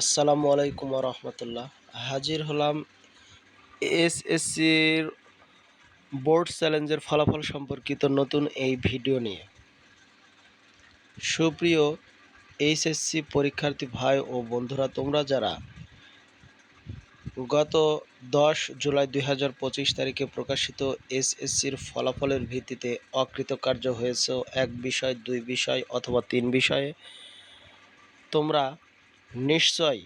আসসালামু আলাইকুম রহমতুল্লাহ। হাজির হলাম এসএসসির বোর্ড চ্যালেঞ্জের ফলাফল সম্পর্কিত নতুন এই ভিডিও নিয়ে। সুপ্রিয় এইচএসসি পরীক্ষার্থী ভাই ও বন্ধুরা, তোমরা যারা গত দশ জুলাই দুই হাজার পঁচিশ তারিখে প্রকাশিত এসএসসির ফলাফলের ভিত্তিতে অকৃতকার্য হয়েছে এক বিষয়, দুই বিষয় অথবা তিন বিষয়ে, তোমরা নিশ্চয়।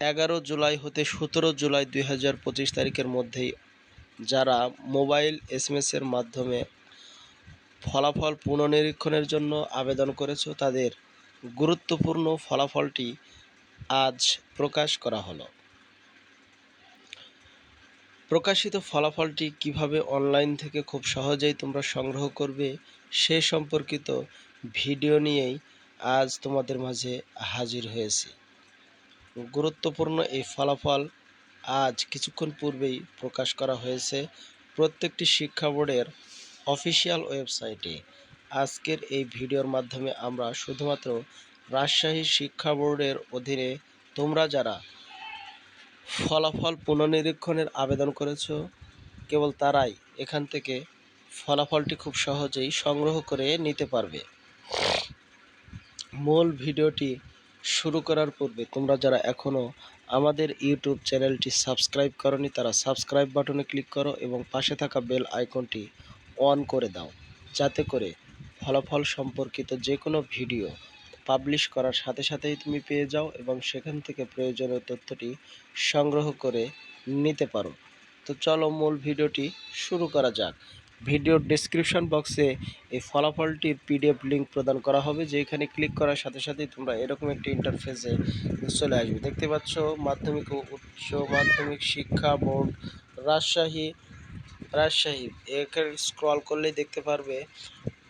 এগারো জুলাই হতে সতেরো জুলাই দুই হাজার পঁচিশ তারিখের মধ্যেই যারা মোবাইল এসএমএসের মাধ্যমে ফলাফল পুনর্নিরীক্ষণের জন্য আবেদন করেছ, তাদের গুরুত্বপূর্ণ ফলাফলটি আজ প্রকাশ করা হলো। প্রকাশিত ফলাফলটি কীভাবে অনলাইন থেকে খুব সহজেই তোমরা সংগ্রহ করবে, সে সম্পর্কিত ভিডিও নিয়েই আজ তোমাদের মাঝে হাজির হয়েছি। গুরুত্বপূর্ণ এই ফলাফল আজ কিছুক্ষণ পূর্বেই প্রকাশ করা হয়েছে প্রত্যেকটি শিক্ষা বোর্ডের অফিসিয়াল ওয়েবসাইটে। আজকের এই ভিডিওর মাধ্যমে আমরা শুধুমাত্র রাজশাহী শিক্ষা বোর্ডের অধীনে তোমরা যারা ফলাফল পুনর্নিরীক্ষণের আবেদন করেছ, কেবল তারাই এখান থেকে ফলাফলটি খুব সহজেই সংগ্রহ করে নিতে পারবে। মূল ভিডিওটি শুরু করার পূর্বে তোমরা যারা এখনও আমাদের ইউটিউব চ্যানেলটি সাবস্ক্রাইব করনি, তারা সাবস্ক্রাইব বাটনে ক্লিক করো এবং পাশে থাকা বেল আইকনটি অন করে দাও, যাতে করে ফলাফল সম্পর্কিত যে কোনো ভিডিও পাবলিশ করার সাথে সাথেই তুমি পেয়ে যাও এবং সেখান থেকে প্রয়োজনীয় তথ্যটি সংগ্রহ করে নিতে পারো। তো চলো মূল ভিডিওটি শুরু করা যাক। ভিডিওর ডেসক্রিপশন বক্সে এই ফলাফলটির পিডিএফ লিঙ্ক প্রদান করা হবে, যেখানে ক্লিক করার সাথে সাথেই তোমরা এরকম একটি ইন্টারফেসে চলে আসবে। দেখতে পাচ্ছ, মাধ্যমিক ও উচ্চ মাধ্যমিক শিক্ষা বোর্ড রাজশাহী রাজশাহী। এখানে স্ক্রল করলেই দেখতে পারবে,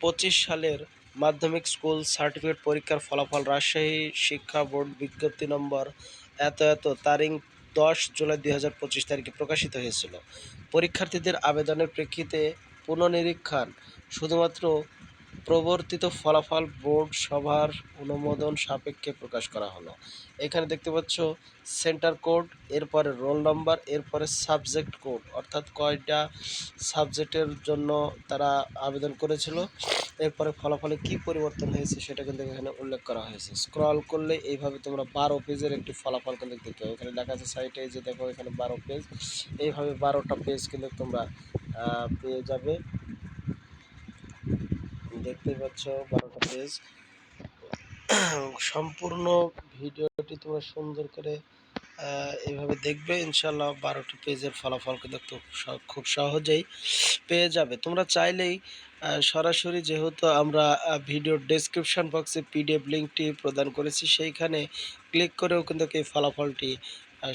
পঁচিশ সালের মাধ্যমিক স্কুল সার্টিফিকেট পরীক্ষার ফলাফল রাজশাহী শিক্ষা বোর্ড বিজ্ঞপ্তি নম্বর এত এত, তারিখ দশ জুলাই দুই হাজার পঁচিশ তারিখে প্রকাশিত হয়েছিল। পরীক্ষার্থীদের আবেদনের প্রেক্ষিতে পুনর্নিরীক্ষণ শুধুমাত্র প্রবর্তিত ফলাফল বোর্ড সভার অনুমোদন সাপেক্ষে প্রকাশ করা হলো। এখানে দেখতে পাচ্ছ সেন্টার কোড, এরপরে রোল নাম্বার, এরপরে সাবজেক্ট কোড, অর্থাৎ কয়টা সাবজেক্টের জন্য তারা আবেদন করেছিল, এরপরে ফলাফলে কি পরিবর্তন হয়েছে সেটা কিন্তু এখানে উল্লেখ করা হয়েছে। স্ক্রল করলে এইভাবে তোমরা বারো পেজের একটি ফলাফল কিন্তু দেখতে পাবে। এখানে লেখা আছে সাইটে যে দেখো এখানে বারো পেজ, এইভাবে বারোটা পেজ কিন্তু তোমরা পেয়ে যাবে। দেখতে পাচ্ছ বারোটা পেজ। সম্পূর্ণ ভিডিওটি তোমরা সুন্দর করে এভাবে দেখবে। ইনশাল্লাহ বারোটি পেজের ফলাফল কিন্তু খুব সহজেই পেয়ে যাবে। তোমরা চাইলেই সরাসরি যেহেতু আমরা ভিডিওর ডেসক্রিপশন বক্সে পিডিএফ লিঙ্কটি প্রদান করেছি, সেইখানে ক্লিক করেও কিন্তু এই ফলাফলটি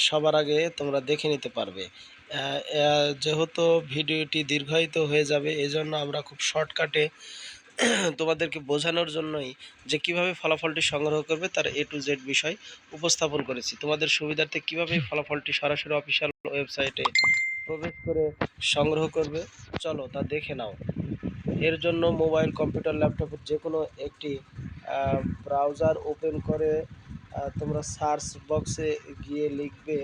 সবার আগে তোমরা দেখে নিতে পারবে। যেহেতু ভিডিওটি দীর্ঘায়িত হয়ে যাবে, এজন্য আমরা খুব শর্টকাটে তোমাদেরকে বোঝানোর জন্যই যে কীভাবে ফলাফলটি সংগ্রহ করবে, তার এ টু জেড বিষয় উপস্থাপন করেছি। তোমাদের সুবিধার্থে কীভাবে ফলাফলটি সরাসরি অফিসিয়াল ওয়েবসাইটে প্রবেশ করে সংগ্রহ করবে, চলো তা দেখে নাও। এর জন্য মোবাইল, কম্পিউটার ল্যাপটপের যে কোনো একটি ব্রাউজার ওপেন করে তোমরা সার্চ বক্সে গিয়ে লিখবে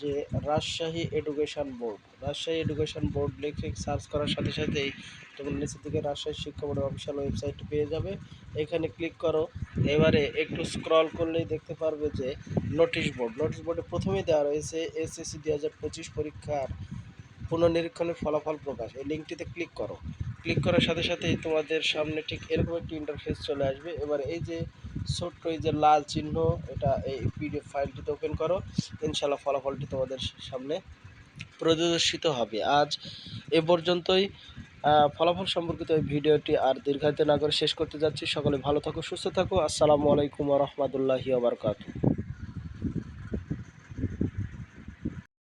যে Rajshahi education board Rajshahi education board লিখে সার্চ করার সাথে সাথেই তোমরা নিচের দিকে রাজশাহী শিক্ষা বোর্ডের অফিসিয়াল ওয়েবসাইট পেয়ে যাবে। এখানে ক্লিক করো। এবারে একটু স্ক্রল করলেই দেখতে পারবে যে নোটিশ বোর্ড নোটিশ বোর্ডে প্রথমেই দেওয়া রয়েছে এসএসসি দু হাজার পঁচিশ পরীক্ষার পুনর্নিরীক্ষণের ফলাফল প্রকাশ। এই লিঙ্কটিতে ক্লিক করো। ক্লিক করার সাথে সাথেই তোমাদের সামনে ঠিক এরকম একটি ইন্টারফেস চলে আসবে। এবার এই যে ছোট্ট এই যে লাল চিহ্ন, এটা এই পিডিএফ ফাইলটিতে ওপেন করো। ইনশাল্লাহ ফলাফলটি তোমাদের সামনে প্রদর্শিত হবে। আজ এ পর্যন্তই। ফলাফল সম্পর্কিত এই ভিডিওটি আর দীর্ঘায়িত না করে শেষ করতে যাচ্ছি। সকলে ভালো থাকো, সুস্থ থাকো। আসসালামু আলাইকুম রহমতুল্লাহি আবরকাত